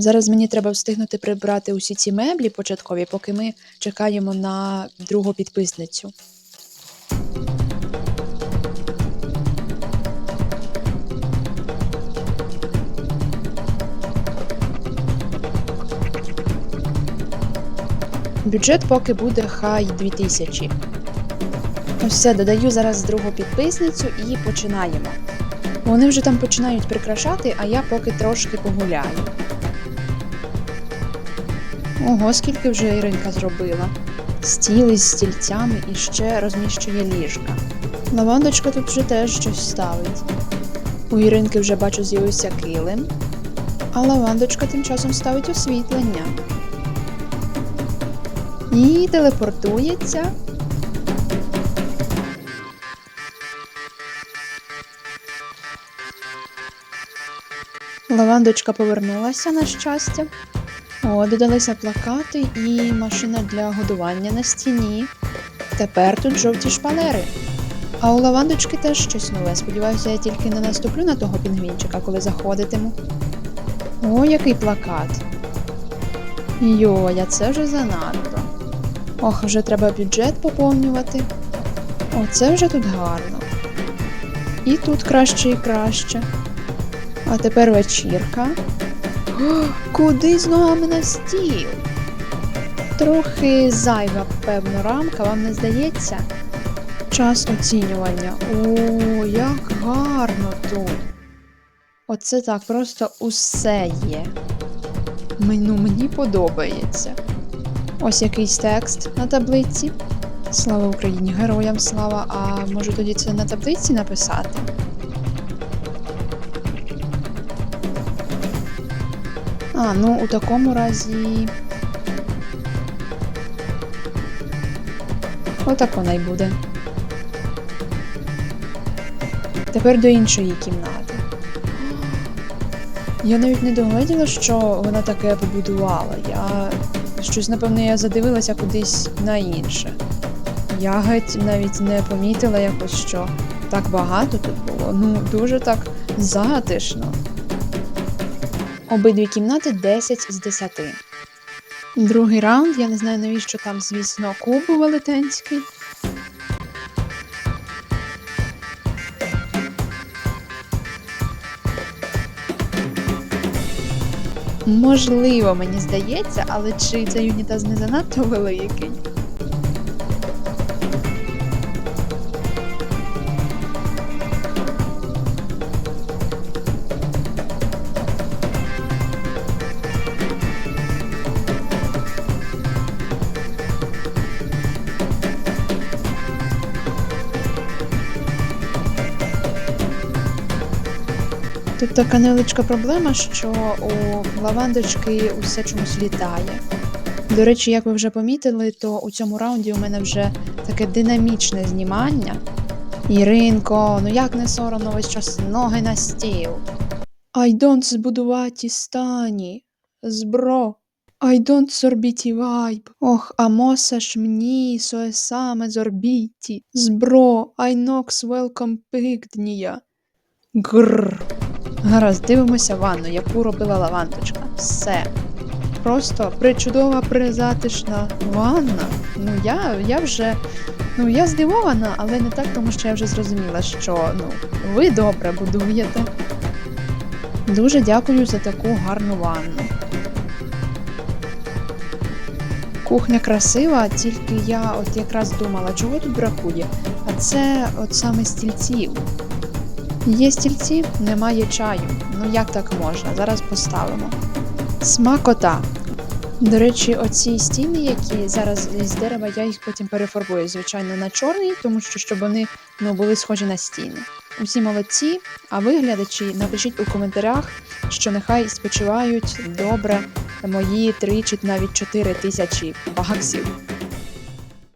Зараз мені треба встигнути прибрати усі ці меблі початкові, поки ми чекаємо на другу підписницю. Бюджет поки буде хай 2000. Ось все, додаю зараз другу підписницю і починаємо. Вони вже там починають прикрашати, а я поки трошки погуляю. Ого, скільки вже Іринка зробила. Стіл із стільцями і ще розміщує ліжка. Лавандочка тут вже теж щось ставить. У Іринки вже бачу з'явився килим, а лавандочка тим часом ставить освітлення. І телепортується. Лавандочка повернулася на щастя. О, додалися плакати і машина для годування на стіні. Тепер тут жовті шпалери. А у лавандочки теж щось нове. Сподіваюся, я тільки не наступлю на того пінгвінчика, коли заходитиму. О, який плакат. Йоя, це вже занадто. Ох, вже треба бюджет поповнювати. О, це вже тут гарно. І тут краще і краще. А тепер вечірка. Куди з ногами на стіл? Трохи зайва, певно, рамка, вам не здається? Час оцінювання. О, як гарно тут. Оце так, просто усе є. Меню мені подобається. Ось якийсь текст на таблиці. Слава Україні, героям слава. А може тоді це на таблиці написати? А, ну у такому разі. Отак вона й буде. Тепер до іншої кімнати. Я навіть не догледіла, що вона таке побудувала. Я щось, напевно, я задивилася кудись на інше. Я геть навіть не помітила якось, що так багато тут було. Ну, дуже так затишно. Обидві кімнати 10 з 10. Другий раунд, я не знаю навіщо там, звісно, куб велетенський. Можливо, мені здається, але чи цей унітаз не занадто великий? Тут така невеличка проблема, що у лавандочки усе чомусь літає. До речі, як ви вже помітили, то у цьому раунді у мене вже таке динамічне знімання. Іринко, ну як не соромно весь час ноги на стіл. I don't збудуваті стані. Збро. I зорбіті вайб. Ох, а моса ж мені соє саме зорбіті. Збро, I nox welcome пигднія. Гррр. Гаразд, дивимося ванну, яку робила лавандочка. Все. Просто причудова, призатишна ванна. Ну я, я вже. Ну, я здивована, але не так, тому що я вже зрозуміла, що ну, ви добре будуєте. Дуже дякую за таку гарну ванну. Кухня красива, тільки я от якраз думала, чого тут бракує. А це от саме стільців. Є стільці, немає чаю. Ну як так можна? Зараз поставимо. Смакота. До речі, оці стіни, які зараз з дерева, я їх потім перефарбую, звичайно, на чорний, тому що щоб вони ну, були схожі на стіни. Усі молодці, а ви, глядачі, напишіть у коментарях, що нехай спочивають добре мої 3 чи навіть 4 тисячі баксів.